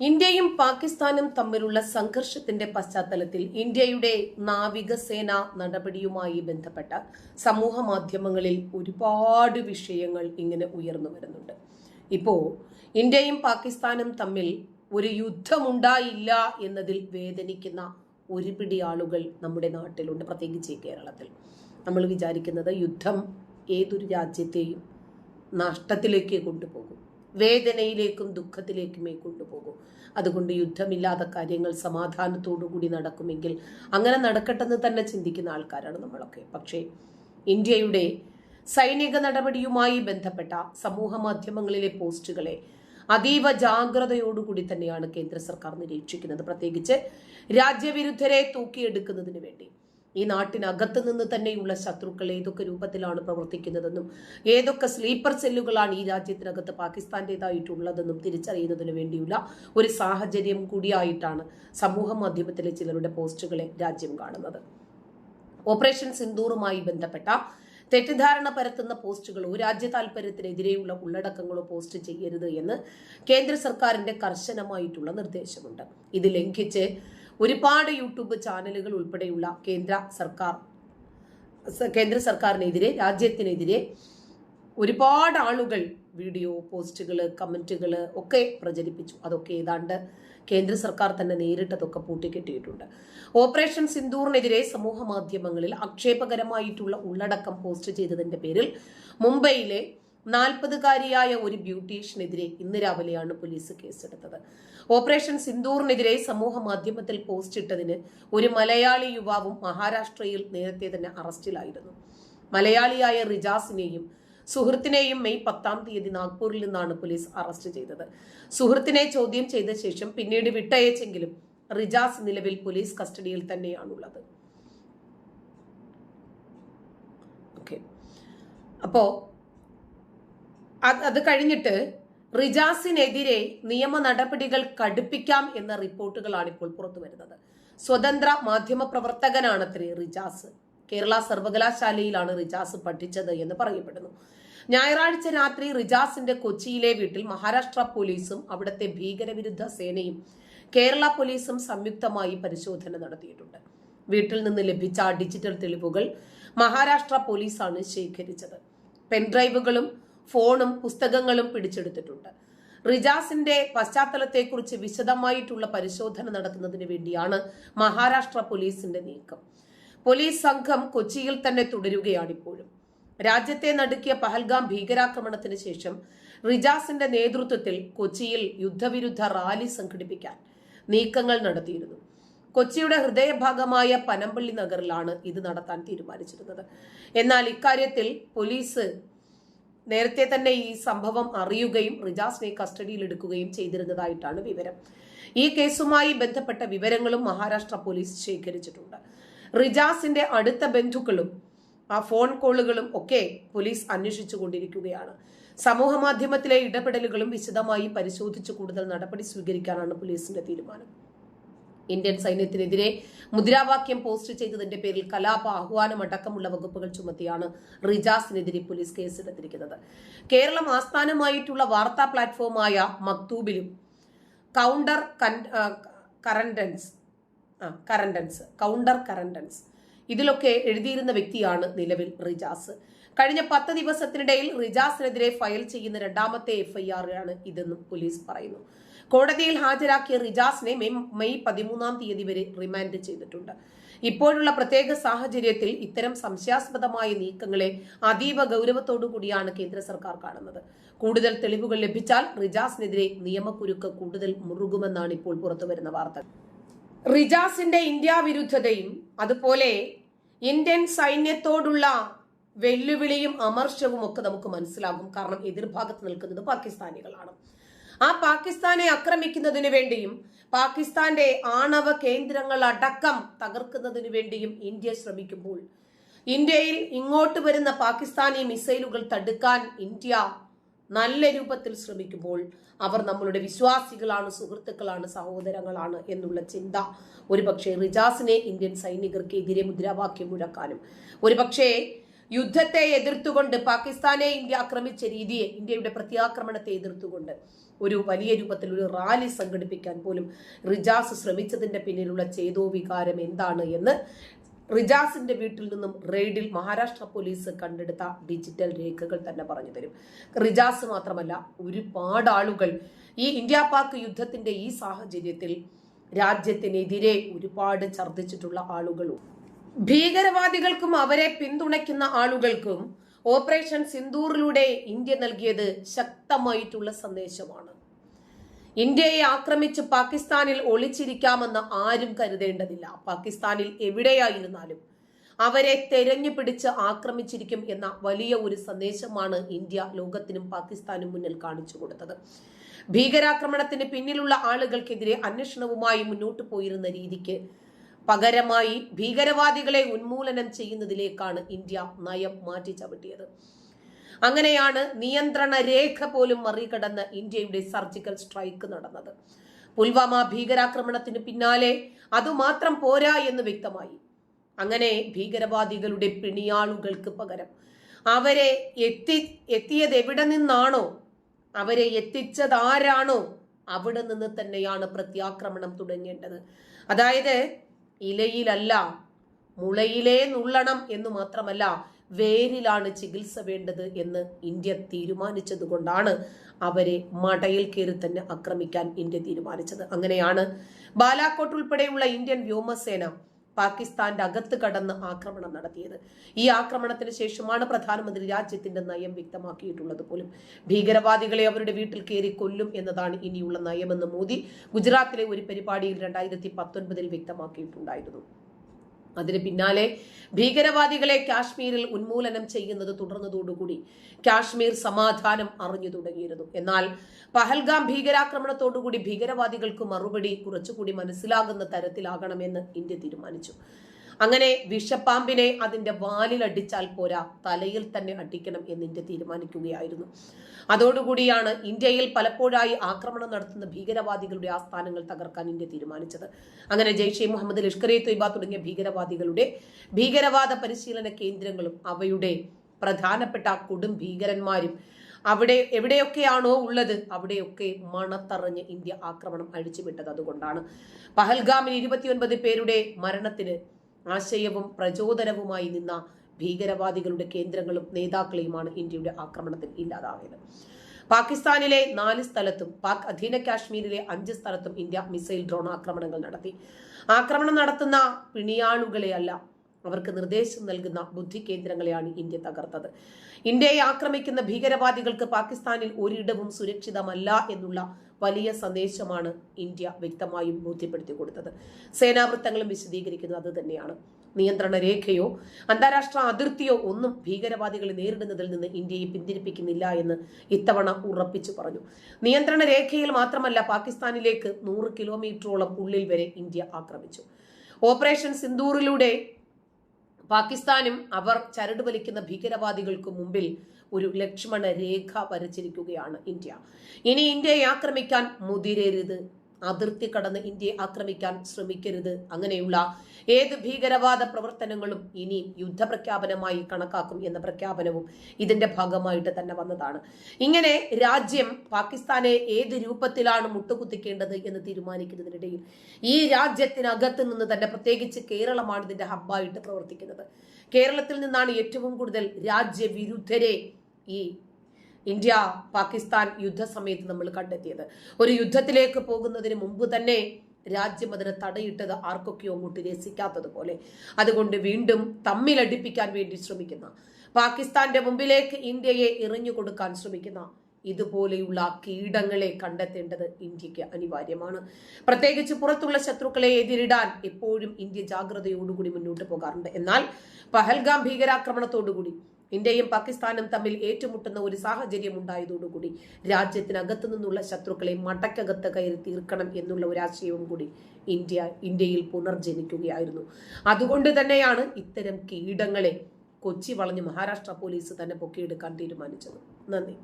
ഇന്ത്യയും പാകിസ്ഥാനും തമ്മിലുള്ള സംഘർഷത്തിന്റെ പശ്ചാത്തലത്തിൽ ഇന്ത്യയുടെ നാവികസേന നടപടിയുമായി ബന്ധപ്പെട്ട സമൂഹ മാധ്യമങ്ങളിൽ ഒരുപാട് വിഷയങ്ങൾ ഇങ്ങനെ ഉയർന്നു വരുന്നുണ്ട്. ഇപ്പോ ഇന്ത്യയും പാകിസ്ഥാനും തമ്മിൽ ഒരു യുദ്ധമുണ്ടായില്ല എന്നതിൽ വേദനിക്കുന്ന ഒരു പിടി ആളുകൾ നമ്മുടെ നാട്ടിലുണ്ട് പ്രത്യേകിച്ച് കേരളത്തിൽ. നമ്മൾ വിചാരിക്കുന്നത് യുദ്ധം ഏതൊരു രാജ്യത്തെയും നഷ്ടത്തിലേക്ക് കൊണ്ടുപോകും. വേദനയിലേക്കും ദുഃഖത്തിലേക്കുമേ കൊണ്ടുപോകും. അതുകൊണ്ട് യുദ്ധമില്ലാത്ത കാര്യങ്ങൾ സമാധാനത്തോടു കൂടി നടക്കുമെങ്കിൽ അങ്ങനെ നടക്കട്ടെന്ന് തന്നെ ചിന്തിക്കുന്ന ആൾക്കാരാണ് നമ്മളൊക്കെ. പക്ഷേ ഇന്ത്യയുടെ സൈനിക നടപടിയുമായി ബന്ധപ്പെട്ട സമൂഹ മാധ്യമങ്ങളിലെ പോസ്റ്റുകളെ അതീവ ജാഗ്രതയോടുകൂടി തന്നെയാണ് കേന്ദ്ര സർക്കാർ നിരീക്ഷിക്കുന്നത്. പ്രത്യേകിച്ച് രാജ്യവിരുദ്ധരെ തൂക്കിയെടുക്കുന്നതിന് വേണ്ടി. ഈ നാട്ടിനകത്ത് നിന്ന് തന്നെയുള്ള ശത്രുക്കൾ ഏതൊക്കെ രൂപത്തിലാണ് പ്രവർത്തിക്കുന്നതെന്നും ഏതൊക്കെ സ്ലീപ്പർ സെല്ലുകളാണ് ഈ രാജ്യത്തിനകത്ത് പാകിസ്ഥാന്റേതായിട്ടുള്ളതെന്നും തിരിച്ചറിയുന്നതിന് വേണ്ടിയുള്ള ഒരു സാഹചര്യം കൂടിയായിട്ടാണ് സമൂഹ മാധ്യമത്തിലെ ചിലരുടെ പോസ്റ്റുകളെ രാജ്യം കാണുന്നത്. ഓപ്പറേഷൻ സിന്ദൂറുമായി ബന്ധപ്പെട്ട തെറ്റിദ്ധാരണ പരത്തുന്ന പോസ്റ്റുകളോ രാജ്യ താൽപര്യത്തിനെതിരെയുള്ള ഉള്ളടക്കങ്ങളോ പോസ്റ്റ് ചെയ്യരുത് എന്ന് കേന്ദ്ര സർക്കാരിന്റെ കർശനമായിട്ടുള്ള നിർദ്ദേശമുണ്ട്. ഇത് ലംഘിച്ച് ഒരുപാട് യൂട്യൂബ് ചാനലുകൾ ഉൾപ്പെടെയുള്ള കേന്ദ്ര സർക്കാർ കേന്ദ്ര സർക്കാരിനെതിരെ രാജ്യത്തിനെതിരെ ഒരുപാട് ആളുകൾ വീഡിയോ പോസ്റ്റുകൾ കമന്റുകൾ ഒക്കെ പ്രചരിപ്പിച്ചു. അതൊക്കെ ഏതാണ്ട് കേന്ദ്ര സർക്കാർ തന്നെ നേരിട്ടതൊക്കെ പൂട്ടിക്കെട്ടിയിട്ടുണ്ട്. ഓപ്പറേഷൻ സിന്ദൂറിനെതിരെ സമൂഹ മാധ്യമങ്ങളിൽ ആക്ഷേപകരമായിട്ടുള്ള ഉള്ളടക്കം പോസ്റ്റ് ചെയ്തതിന്റെ പേരിൽ മുംബൈയിലെ നാൽപ്പതുകാരിയായ ഒരു ബ്യൂട്ടീഷ്യനെതിരെ ഇന്ന് രാവിലെയാണ് പോലീസ് കേസെടുത്തത്. ഓപ്പറേഷൻ സിന്ദൂറിനെതിരെ സമൂഹ മാധ്യമത്തിൽ പോസ്റ്റ് ഇട്ടതിന് ഒരു മലയാളി യുവാവും മഹാരാഷ്ട്രയിൽ നേരത്തെ തന്നെ അറസ്റ്റിലായിരുന്നു. മലയാളിയായ റിജാസിനെയും സുഹൃത്തിനെയും മെയ് പത്താം തീയതി നാഗ്പൂരിൽ നിന്നാണ് പോലീസ് അറസ്റ്റ് ചെയ്തത്. സുഹൃത്തിനെ ചോദ്യം ചെയ്ത ശേഷം പിന്നീട് വിട്ടയച്ചെങ്കിലും റിജാസ് നിലവിൽ പോലീസ് കസ്റ്റഡിയിൽ തന്നെയാണുള്ളത്. അപ്പോ അത് കഴിഞ്ഞിട്ട് റിജാസിനെതിരെ നിയമ നടപടികൾ കടുപ്പിക്കാം എന്ന റിപ്പോർട്ടുകളാണ് ഇപ്പോൾ പുറത്തു വരുന്നത്. സ്വതന്ത്ര മാധ്യമ പ്രവർത്തകനാണത്രേ റിജാസ്. കേരള സർവകലാശാലയിലാണ് റിജാസ് പഠിച്ചത് എന്ന് പറയപ്പെടുന്നു. ഞായറാഴ്ച രാത്രി റിജാസിന്റെ കൊച്ചിയിലെ വീട്ടിൽ മഹാരാഷ്ട്ര പോലീസും അവിടുത്തെ ഭീകരവിരുദ്ധ സേനയും കേരള പോലീസും സംയുക്തമായി പരിശോധന നടത്തിയിട്ടുണ്ട്. വീട്ടിൽ നിന്ന് ലഭിച്ച ഡിജിറ്റൽ തെളിവുകൾ മഹാരാഷ്ട്ര പോലീസാണ് ശേഖരിച്ചത്. പെൻഡ്രൈവുകളും ഫോണും പുസ്തകങ്ങളും പിടിച്ചെടുത്തിട്ടുണ്ട്. റിജാസിന്റെ പശ്ചാത്തലത്തെക്കുറിച്ച് വിശദമായിട്ടുള്ള പരിശോധന നടത്തുന്നതിന് വേണ്ടിയാണ് മഹാരാഷ്ട്ര പോലീസിന്റെ നീക്കം. പോലീസ് സംഘം കൊച്ചിയിൽ തന്നെ തുടരുകയാണ് ഇപ്പോഴും രാജ്യത്തെ നടുക്കിയ പഹൽഗാം ഭീകരാക്രമണത്തിന് ശേഷം റിജാസിന്റെ നേതൃത്വത്തിൽ കൊച്ചിയിൽ യുദ്ധവിരുദ്ധ റാലി സംഘടിപ്പിക്കാൻ നീക്കങ്ങൾ നടത്തിയിരുന്നു. കൊച്ചിയുടെ ഹൃദയഭാഗമായ പനമ്പള്ളി നഗറിലാണ് ഇത് നടത്താൻ തീരുമാനിച്ചിരുന്നത്. എന്നാൽ ഇക്കാര്യത്തിൽ പോലീസ് നേരത്തെ തന്നെ ഈ സംഭവം അറിയുകയും റിജാസിനെ കസ്റ്റഡിയിൽ എടുക്കുകയും ചെയ്തിരുന്നതായിട്ടാണ് വിവരം. ഈ കേസുമായി ബന്ധപ്പെട്ട വിവരങ്ങളും മഹാരാഷ്ട്ര പോലീസ് ശേഖരിച്ചിട്ടുണ്ട്. റിജാസിന്റെ അടുത്ത ബന്ധുക്കളും ആ ഫോൺ കോളുകളും ഒക്കെ പോലീസ് അന്വേഷിച്ചു കൊണ്ടിരിക്കുകയാണ്. സമൂഹ മാധ്യമത്തിലെ ഇടപെടലുകളും വിശദമായി പരിശോധിച്ച് കൂടുതൽ നടപടി സ്വീകരിക്കാനാണ് പോലീസിന്റെ തീരുമാനം. ഇന്ത്യൻ സൈന്യത്തിനെതിരെ മുദ്രാവാക്യം പോസ്റ്റ് ചെയ്തതിന്റെ പേരിൽ കലാപ ആഹ്വാനം അടക്കമുള്ള വകുപ്പുകൾ ചുമത്തിയാണ് റിജാസിനെതിരെ പോലീസ് കേസെടുത്തിരിക്കുന്നത്. കേരളം ആസ്ഥാനമായിട്ടുള്ള വാർത്താ പ്ലാറ്റ്ഫോമായ മക്തൂബിലും കൗണ്ടർ കറണ്ടൻസ് കറണ്ടൻസ് കൗണ്ടർ കറണ്ടൻസ് ഇതിലൊക്കെ എഴുതിയിരുന്ന വ്യക്തിയാണ് നിലവിൽ റിജാസ്. കഴിഞ്ഞ പത്ത് ദിവസത്തിനിടയിൽ റിജാസിനെതിരെ ഫയൽ ചെയ്യുന്ന രണ്ടാമത്തെ എഫ്ഐആർ ആണ് ഇതെന്നും പോലീസ് പറയുന്നു. കോടതിയിൽ ഹാജരാക്കിയ റിജാസിനെ മെയ് പതിമൂന്നാം തീയതി വരെ റിമാൻഡ് ചെയ്തിട്ടുണ്ട്. ഇപ്പോഴുള്ള പ്രത്യേക സാഹചര്യത്തിൽ ഇത്തരം സംശയാസ്പദമായ നീക്കങ്ങളെ അതീവ ഗൗരവത്തോടു കൂടിയാണ് കേന്ദ്ര സർക്കാർ കാണുന്നത്. കൂടുതൽ തെളിവുകൾ ലഭിച്ചാൽ റിജാസിനെതിരെ നിയമക്കുരുക്ക് കൂടുതൽ മുറുകുമെന്നാണ് ഇപ്പോൾ പുറത്തുവരുന്ന വാർത്ത. റിജാസിന്റെ ഇന്ത്യ വിരുദ്ധതയും അതുപോലെ ഇന്ത്യൻ സൈന്യത്തോടുള്ള വെല്ലുവിളിയും അമർഷവും ഒക്കെ നമുക്ക് മനസ്സിലാകും. കാരണം എതിർഭാഗത്ത് നിൽക്കുന്നത് പാകിസ്ഥാനികളാണ്. ആ പാകിസ്ഥാനെ ആക്രമിക്കുന്നതിന് വേണ്ടിയും പാകിസ്ഥാന്റെ ആണവ കേന്ദ്രങ്ങൾ അടക്കം തകർക്കുന്നതിന് വേണ്ടിയും ഇന്ത്യ ശ്രമിക്കുമ്പോൾ ഇന്ത്യയിൽ ഇങ്ങോട്ട് വരുന്ന പാകിസ്ഥാനി മിസൈലുകൾ തടുക്കാൻ ഇന്ത്യ നല്ല രൂപത്തിൽ ശ്രമിക്കുമ്പോൾ അവർ നമ്മളുടെ വിശ്വാസികളാണ് സുഹൃത്തുക്കളാണ് സഹോദരങ്ങളാണ് എന്നുള്ള ചിന്ത. ഒരുപക്ഷെ റിജാസിനെ ഇന്ത്യൻ സൈനികർക്ക് എതിരെ മുദ്രാവാക്യം മുഴക്കാനും. ഒരുപക്ഷെ യുദ്ധത്തെ എതിർത്തുകൊണ്ട് പാകിസ്ഥാനെ ഇന്ത്യ ആക്രമിച്ച രീതിയെ ഇന്ത്യയുടെ പ്രത്യാക്രമണത്തെ എതിർത്തുകൊണ്ട് ഒരു വലിയ രൂപത്തിൽ ഒരു റാലി സംഘടിപ്പിക്കാൻ പോലും റിജാസ് ശ്രമിച്ചതിന്റെ പിന്നിലുള്ള ചേതോ വികാരം എന്താണ് എന്ന് റിജാസിന്റെ വീട്ടിൽ നിന്നും റെയ്ഡിൽ മഹാരാഷ്ട്ര പോലീസ് കണ്ടെടുത്ത ഡിജിറ്റൽ രേഖകൾ തന്നെ പറഞ്ഞു തരും. റിജാസ് മാത്രമല്ല ഒരുപാട് ആളുകൾ ഈ ഇന്ത്യ പാക് യുദ്ധത്തിന്റെ ഈ സാഹചര്യത്തിൽ രാജ്യത്തിനെതിരെ ഒരുപാട് ഛർദ്ദിച്ചിട്ടുള്ള ആളുകളും ഭീകരവാദികൾക്കും അവരെ പിന്തുണയ്ക്കുന്ന ആളുകൾക്കും ഓപ്പറേഷൻ സിന്ദൂറിലൂടെ ഇന്ത്യ നൽകിയത് ശക്തമായിട്ടുള്ള സന്ദേശമാണ്. ഇന്ത്യയെ ആക്രമിച്ച് പാകിസ്ഥാനിൽ ഒളിച്ചിരിക്കാമെന്ന് ആരും കരുതേണ്ടതില്ല. പാകിസ്ഥാനിൽ എവിടെയായിരുന്നാലും അവരെ തെരഞ്ഞു പിടിച്ച് ആക്രമിച്ചിരിക്കും എന്ന വലിയ ഒരു സന്ദേശമാണ് ഇന്ത്യ ലോകത്തിനും പാകിസ്ഥാനും മുന്നിൽ കാണിച്ചു കൊടുത്തത്. ഭീകരാക്രമണത്തിന് പിന്നിലുള്ള ആളുകൾക്കെതിരെ അന്വേഷണവുമായി മുന്നോട്ട് പോയിരുന്ന രീതിക്ക് പകരമായി ഭീകരവാദികളെ ഉന്മൂലനം ചെയ്യുന്നതിലേക്കാണ് ഇന്ത്യ നയം മാറ്റി ചവിട്ടിയത്. അങ്ങനെയാണ് നിയന്ത്രണ രേഖ പോലും മറികടന്ന് ഇന്ത്യയുടെ സർജിക്കൽ സ്ട്രൈക്ക് നടന്നത്. പുൽവാമ ഭീകരാക്രമണത്തിന് പിന്നാലെ അതുമാത്രം പോരാ എന്ന് വ്യക്തമായി. അങ്ങനെ ഭീകരവാദികളുടെ പിണിയാളുകൾക്ക് പകരം അവരെ എത്തി എത്തിയത് എവിടെ നിന്നാണോ? അവരെ എത്തിച്ചതാരാണോ അവിടെ നിന്ന് തന്നെയാണ് പ്രത്യാക്രമണം തുടങ്ങേണ്ടത്. അതായത് ഇലയിലല്ല മുളയിലേ നുള്ളണം എന്ന് മാത്രമല്ല വേരിലാണ് ചികിത്സ വേണ്ടത് എന്ന് ഇന്ത്യ തീരുമാനിച്ചതുകൊണ്ടാണ് അവരെ മടയിൽ കയറി തന്നെ ആക്രമിക്കാൻ ഇന്ത്യ തീരുമാനിച്ചത്. അങ്ങനെയാണ് ബാലാക്കോട്ട് ഉൾപ്പെടെയുള്ള ഇന്ത്യൻ വ്യോമസേന പാകിസ്ഥാന്റെ അകത്ത് കടന്ന് ആക്രമണം നടത്തിയത്. ഈ ആക്രമണത്തിന് ശേഷമാണ് പ്രധാനമന്ത്രി രാജ്യത്തിന്റെ നയം വ്യക്തമാക്കിയിട്ടുള്ളത് പോലും. ഭീകരവാദികളെ അവരുടെ വീട്ടിൽ കയറി കൊല്ലും എന്നതാണ് ഇനിയുള്ള നയമെന്ന് മോദി ഗുജറാത്തിലെ ഒരു പരിപാടിയിൽ രണ്ടായിരത്തി പത്തൊൻപതിൽ വ്യക്തമാക്കിയിട്ടുണ്ടായിരുന്നു. അതിന് പിന്നാലെ ഭീകരവാദികളെ കാശ്മീരിൽ ഉന്മൂലനം ചെയ്യുന്നത് തുടർന്നതോടുകൂടി കാശ്മീർ സമാധാനം അറിഞ്ഞു തുടങ്ങിയിരുന്നു. എന്നാൽ പഹൽഗാം ഭീകരാക്രമണത്തോടുകൂടി ഭീകരവാദികൾക്ക് മറുപടി കുറച്ചുകൂടി മനസ്സിലാകുന്ന തരത്തിലാകണമെന്ന് ഇന്ത്യ തീരുമാനിച്ചു. അങ്ങനെ വിഷപ്പാമ്പിനെ അതിന്റെ വാലിൽ അടിച്ചാൽ പോരാ തലയിൽ തന്നെ അടിക്കണം എന്ന് ഇന്ത്യ തീരുമാനിക്കുകയായിരുന്നു. അതോടുകൂടിയാണ് ഇന്ത്യയിൽ പലപ്പോഴായി ആക്രമണം നടത്തുന്ന ഭീകരവാദികളുടെ ആസ്ഥാനങ്ങൾ തകർക്കാൻ ഇന്ത്യ തീരുമാനിച്ചത്. അങ്ങനെ ജെയ്ഷെ മുഹമ്മദ് ലഷ്കർ ഇ തൊയ്ബ തുടങ്ങിയ ഭീകരവാദികളുടെ ഭീകരവാദ പരിശീലന കേന്ദ്രങ്ങളും അവയുടെ പ്രധാനപ്പെട്ട കൊടും ഭീകരന്മാരും അവിടെ എവിടെയൊക്കെയാണോ ഉള്ളത് അവിടെയൊക്കെ മണത്തറിഞ്ഞ് ഇന്ത്യ ആക്രമണം അഴിച്ചുവിട്ടത് അതുകൊണ്ടാണ്. പഹൽഗാമിൽ ഇരുപത്തിയൊൻപത് പേരുടെ മരണത്തിന് ആശയവും പ്രചോദനവുമായി നിന്ന ഭീകരവാദികളുടെ കേന്ദ്രങ്ങളും നേതാക്കളെയുമാണ് ഇന്ത്യയുടെ ആക്രമണത്തിൽ ഇല്ലാതായത്. പാകിസ്ഥാനിലെ നാല് സ്ഥലത്തും പാക് അധീന കാശ്മീരിലെ അഞ്ച് സ്ഥലത്തും ഇന്ത്യ മിസൈൽ ഡ്രോൺ ആക്രമണങ്ങൾ നടത്തി. ആക്രമണം നടത്തുന്ന പിണിയാളുകളെയല്ല അവർക്ക് നിർദ്ദേശം നൽകുന്ന ബുദ്ധി കേന്ദ്രങ്ങളെയാണ് ഇന്ത്യ തകർത്തത്. ഇന്ത്യയെ ആക്രമിക്കുന്ന ഭീകരവാദികൾക്ക് പാകിസ്ഥാനിൽ ഒരിടവും സുരക്ഷിതമല്ല എന്നുള്ള വലിയ സന്ദേശമാണ് ഇന്ത്യ വ്യക്തമായും ബോധ്യപ്പെടുത്തി കൊടുത്തത്. സേനാവൃത്തങ്ങളും വിശദീകരിക്കുന്നത് അത് തന്നെയാണ്. നിയന്ത്രണ രേഖയോ അന്താരാഷ്ട്ര അതിർത്തിയോ ഒന്നും ഭീകരവാദികളെ നേരിടുന്നതിൽ നിന്ന് ഇന്ത്യയെ പിന്തിരിപ്പിക്കുന്നില്ല എന്ന് ഇത്തവണ ഉറപ്പിച്ചു പറഞ്ഞു. നിയന്ത്രണ രേഖയിൽ മാത്രമല്ല പാകിസ്ഥാനിലേക്ക് നൂറ് കിലോമീറ്ററോളം ഉള്ളിൽ വരെ ഇന്ത്യ ആക്രമിച്ചു. ഓപ്പറേഷൻ സിന്ദൂറിലൂടെ പാകിസ്ഥാനും അവർ ചരട് വലിക്കുന്ന ഭീകരവാദികൾക്ക് മുമ്പിൽ ഒരു ലക്ഷ്മണ രേഖ വരച്ചിരിക്കുകയാണ് ഇന്ത്യ. ഇനി ഇന്ത്യയെ ആക്രമിക്കാൻ മുതിരരുത്. അതിർത്തി കടന്ന് ഇന്ത്യയെ ആക്രമിക്കാൻ ശ്രമിക്കരുത്. അങ്ങനെയുള്ള ഏത് ഭീകരവാദ പ്രവർത്തനങ്ങളും ഇനി യുദ്ധപ്രഖ്യാപനമായി കണക്കാക്കും എന്ന പ്രഖ്യാപനവും ഇതിന്റെ ഭാഗമായിട്ട് തന്നെ വന്നതാണ്. ഇങ്ങനെ രാജ്യം പാകിസ്ഥാനെ ഏത് രൂപത്തിലാണ് മുട്ടുകുത്തിക്കേണ്ടത് എന്ന് തീരുമാനിക്കുന്നതിനിടയിൽ ഈ രാജ്യത്തിനകത്ത് നിന്ന് തന്നെ പ്രത്യേകിച്ച് കേരളമാണ് ഇതിന്റെ ഹബ്ബായിട്ട് പ്രവർത്തിക്കുന്നത്. കേരളത്തിൽ നിന്നാണ് ഏറ്റവും കൂടുതൽ രാജ്യവിരുദ്ധരെ ഈ ഇന്ത്യ പാകിസ്ഥാൻ യുദ്ധസമയത്ത് നമ്മൾ കണ്ടെത്തിയത്. ഒരു യുദ്ധത്തിലേക്ക് പോകുന്നതിന് മുമ്പ് തന്നെ രാജ്യം അതിന് തടയിട്ടത് ആർക്കൊക്കെയോ അങ്ങോട്ട് രസിക്കാത്തതുപോലെ. അതുകൊണ്ട് വീണ്ടും തമ്മിലടിപ്പിക്കാൻ വേണ്ടി ശ്രമിക്കുന്ന പാകിസ്ഥാന്റെ മുമ്പിലേക്ക് ഇന്ത്യയെ എറിഞ്ഞു കൊടുക്കാൻ ശ്രമിക്കുന്ന ഇതുപോലെയുള്ള കീടങ്ങളെ കണ്ടെത്തേണ്ടത് ഇന്ത്യയ്ക്ക് അനിവാര്യമാണ്. പ്രത്യേകിച്ച് പുറത്തുള്ള ശത്രുക്കളെ എതിരിടാൻ എപ്പോഴും ഇന്ത്യ ജാഗ്രതയോടുകൂടി മുന്നോട്ട് പോകാറുണ്ട്. എന്നാൽ പഹൽഗാം ഭീകരാക്രമണത്തോടുകൂടി ഇന്ത്യയും പാകിസ്ഥാനും തമ്മിൽ ഏറ്റുമുട്ടുന്ന ഒരു സാഹചര്യം ഉണ്ടായതോടുകൂടി രാജ്യത്തിനകത്തു നിന്നുള്ള ശത്രുക്കളെ മടക്കകത്ത് കയറി തീർക്കണം എന്നുള്ള ഒരു ആശയവും കൂടി ഇന്ത്യ ഇന്ത്യയിൽ പുനർജനിക്കുകയായിരുന്നു. അതുകൊണ്ട് തന്നെയാണ് ഇത്തരം കീടങ്ങളെ കൊച്ചി വളഞ്ഞ് മഹാരാഷ്ട്ര പോലീസ് തന്നെ പൊക്കിയെടുക്കാൻ തീരുമാനിച്ചത്. നന്ദി.